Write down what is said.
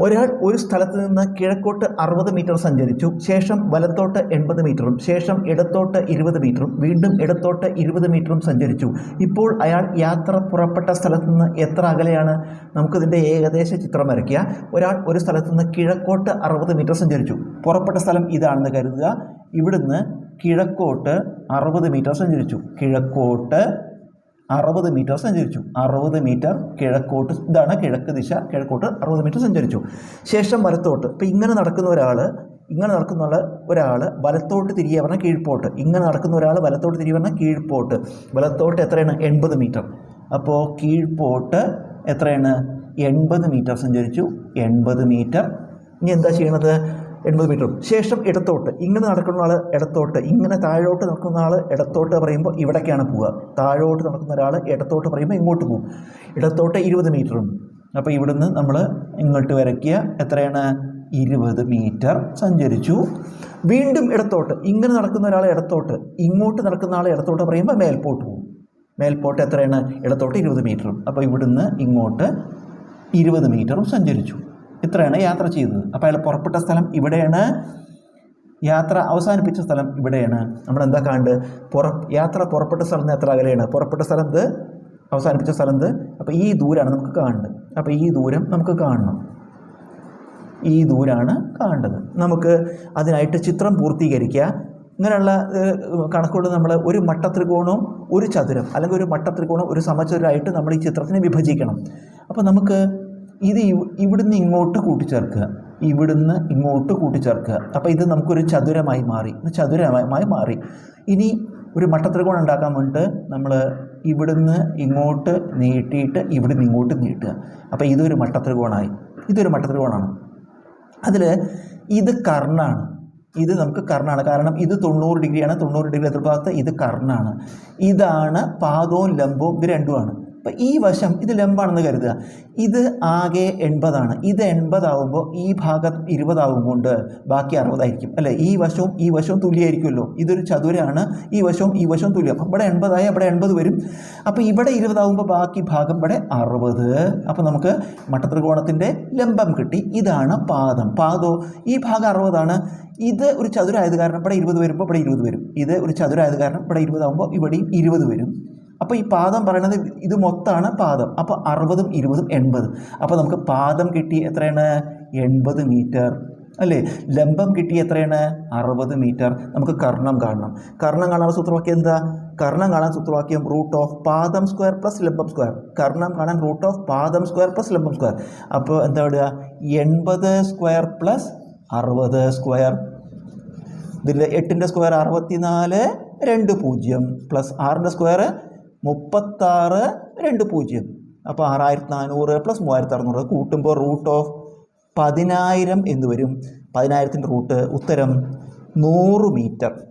ഒരാൾ ഒരു സ്ഥലത്ത് നിന്ന് കിഴക്കോട്ട് അറുപത് മീറ്റർ സഞ്ചരിച്ചു ശേഷം വലത്തോട്ട് എൺപത് മീറ്ററും ശേഷം ഇടത്തോട്ട് ഇരുപത് മീറ്ററും വീണ്ടും ഇടത്തോട്ട് ഇരുപത് മീറ്ററും സഞ്ചരിച്ചു. ഇപ്പോൾ അയാൾ യാത്ര പുറപ്പെട്ട സ്ഥലത്ത് നിന്ന് എത്ര അകലെയാണ്? നമുക്കിതിന്റെ ഏകദേശ ചിത്രം വരയ്ക്കുക. ഒരാൾ ഒരു സ്ഥലത്ത് നിന്ന് കിഴക്കോട്ട് അറുപത് മീറ്റർ സഞ്ചരിച്ചു. പുറപ്പെട്ട സ്ഥലം ഇതാണെന്ന് കരുതുക. ഇവിടുന്ന് കിഴക്കോട്ട് അറുപത് മീറ്റർ സഞ്ചരിച്ചു. കിഴക്കോട്ട് അറുപത് മീറ്റർ സഞ്ചരിച്ചു. അറുപത് മീറ്റർ കിഴക്കോട്ട് ഇതാണ് കിഴക്ക് ദിശ കിഴക്കോട്ട് അറുപത് മീറ്റർ സഞ്ചരിച്ചു. ശേഷം വലത്തോട്ട് ഇപ്പം ഇങ്ങനെ നടക്കുന്ന ഒരാൾ ഇങ്ങനെ നടക്കുന്ന ഒരാൾ വലത്തോട്ട് തിരികെ പറഞ്ഞാൽ കീഴ്പോട്ട്. ഇങ്ങനെ നടക്കുന്ന ഒരാൾ വലത്തോട്ട് തിരികെ പറഞ്ഞാൽ കീഴ്പോട്ട്. വലത്തോട്ട് എത്രയാണ്? എൺപത് മീറ്റർ. അപ്പോൾ കീഴ്പോട്ട് എത്രയാണ്? എൺപത് മീറ്റർ സഞ്ചരിച്ചു. എൺപത് മീറ്റർ. ഇനി എന്താ ചെയ്യണത്? എൺപത് മീറ്ററും ശേഷം ഇടത്തോട്ട് ഇങ്ങനെ നടക്കുന്ന ആൾ ഇടത്തോട്ട് ഇങ്ങനെ താഴോട്ട് നടക്കുന്ന ആൾ ഇടത്തോട്ട് പറയുമ്പോൾ ഇവിടേക്കാണ് പോവുക. താഴോട്ട് നടക്കുന്ന ഒരാൾ ഇടത്തോട്ട് പറയുമ്പോൾ ഇങ്ങോട്ട് പോകും ഇടത്തോട്ട് ഇരുപത് മീറ്ററും അപ്പോൾ ഇവിടുന്ന് നമ്മൾ ഇങ്ങോട്ട് വരയ്ക്കുക. എത്രയാണ്? ഇരുപത് മീറ്റർ സഞ്ചരിച്ചു. വീണ്ടും ഇടത്തോട്ട് ഇങ്ങനെ നടക്കുന്ന ഒരാൾ ഇടത്തോട്ട് ഇങ്ങോട്ട് നടക്കുന്ന ആൾ ഇടത്തോട്ട് പറയുമ്പോൾ മേൽപോട്ട് പോകും മേൽപോട്ട് എത്രയാണ്? ഇടത്തോട്ട് ഇരുപത് മീറ്ററും അപ്പോൾ ഇവിടുന്ന് ഇങ്ങോട്ട് ഇരുപത് മീറ്ററും സഞ്ചരിച്ചു. ഇത്രയാണ് യാത്ര ചെയ്തത് അപ്പോൾ അയാൾ പുറപ്പെട്ട സ്ഥലം ഇവിടെയാണ്. യാത്ര അവസാനിപ്പിച്ച സ്ഥലം ഇവിടെയാണ്. നമ്മൾ എന്താ കാണുന്നത് പുറ യാത്ര പുറപ്പെട്ട സ്ഥലം നിന്ന് എത്ര അകലെയാണ്? പുറപ്പെട്ട സ്ഥലത്ത് അവസാനിപ്പിച്ച സ്ഥലത്ത് അപ്പോൾ ഈ ദൂരമാണ് നമുക്ക് കാണേണ്ടത്. അപ്പോൾ ഈ ദൂരം നമുക്ക് കാണണം. ഈ ദൂരമാണ് കാണേണ്ടത്. നമുക്ക് അതിനായിട്ട് ചിത്രം പൂർത്തീകരിക്കുക. ഇങ്ങനെയുള്ള കണക്കുകൊണ്ട് നമ്മൾ ഒരു മട്ടത്രികോണവും ഒരു ചതുരം അല്ലെങ്കിൽ ഒരു മട്ടത്രികോണം ഒരു സമചതുരമായിട്ട് നമ്മൾ ഈ ചിത്രത്തിനെ വിഭജിക്കണം. അപ്പോൾ നമുക്ക് ഇത് ഇവിടുന്ന് ഇങ്ങോട്ട് കൂട്ടിച്ചേർക്കുക. ഇവിടുന്ന് ഇങ്ങോട്ട് കൂട്ടിച്ചേർക്കുക. അപ്പോൾ ഇത് നമുക്കൊരു ചതുരമായി മാറി. ചതുരമായി മാറി. ഇനി ഒരു മട്ടത്രികോണം ഉണ്ടാക്കാൻ വേണ്ടിയിട്ട് നമ്മൾ ഇവിടുന്ന് ഇങ്ങോട്ട് നീട്ടിയിട്ട് ഇവിടുന്ന് ഇങ്ങോട്ട് നീട്ടുക. അപ്പോൾ ഇതൊരു മട്ടത്രികോണമായി ഇതൊരു മട്ടത്രികോണമാണ് അതിൽ ഇത് കർണാണ്. ഇത് നമുക്ക് കർണാണ്. കാരണം ഇത് തൊണ്ണൂറ് ഡിഗ്രിയാണ്. തൊണ്ണൂറ് ഡിഗ്രി എതിർഭാഗത്ത് ഇത് കർണാണ്. ഇതാണ് പാദവും ലംബവും ഇത് രണ്ടുമാണ്. അപ്പം ഈ വശം ഇത് ലംബാണെന്ന് കരുതുക. ഇത് ആകെ എൺപതാണ്. ഇത് എൺപതാവുമ്പോൾ ഈ ഭാഗം ഇരുപതാവും കൊണ്ട് ബാക്കി അറുപതായിരിക്കും. അല്ലേ? ഈ വശവും ഈ വശവും തുല്യമായിരിക്കുമല്ലോ. ഇതൊരു ചതുരാണ്. ഈ വശവും ഈ വശവും തുല്യം. അപ്പം ഇവിടെ എൺപതായ ഇവിടെ എൺപത് വരും. അപ്പോൾ ഇവിടെ ഇരുപതാവുമ്പോൾ ബാക്കി ഭാഗം ഇവിടെ അറുപത്. അപ്പോൾ നമുക്ക് മട്ടത്രികോണത്തിന്റെ ലംബം കിട്ടി. ഇതാണ് പാദം. പാദോ? ഈ ഭാഗം അറുപതാണ്. ഇത് ഒരു ചതുരായത് കാരണം ഇവിടെ ഇരുപത് വരുമ്പോൾ ഇവിടെ ഇരുപത് വരും. ഇത് ഒരു ചതുരായത് കാരണം ഇവിടെ ഇരുപതാവുമ്പോൾ ഇവിടെയും ഇരുപത് വരും. അപ്പോൾ ഈ പാദം പറയുന്നത് ഇത് മൊത്തമാണ് പാദം. അപ്പോൾ അറുപതും ഇരുപതും എൺപത്. അപ്പോൾ നമുക്ക് പാദം കിട്ടി എത്രയാണ്? എൺപത് മീറ്റർ. അല്ലേ? ലംബം കിട്ടി എത്രയാണ്? അറുപത് മീറ്റർ. നമുക്ക് കർണം കാണണം. കർണം കാണാൻ സൂത്രവാക്യം എന്താ? കർണം കാണാൻ സൂത്രവാക്യം റൂട്ട് ഓഫ് പാദം സ്ക്വയർ പ്ലസ് ലംബം സ്ക്വയർ കർണം കാണാൻ റൂട്ട് ഓഫ് പാദം സ്ക്വയർ പ്ലസ് ലംബം സ്ക്വയർ അപ്പോൾ എന്താ പറയുക എൺപത് സ്ക്വയർ പ്ലസ് അറുപത് സ്ക്വയർ ഇതിൽ എട്ടിന്റെ സ്ക്വയർ അറുപത്തിനാല് രണ്ട് പൂജ്യം. പ്ലസ് ആറിന്റെ സ്ക്വയർ മുപ്പത്താറ് രണ്ട് പൂജ്യം. അപ്പോൾ ആറായിരത്തി നാനൂറ് പ്ലസ് മൂവായിരത്തി അറുന്നൂറ് കൂട്ടുമ്പോൾ റൂട്ട് ഓഫ് പതിനായിരം എന്ന് വരും. പതിനായിരത്തിന്റെ റൂട്ട് ഉത്തരം നൂറ് മീറ്റർ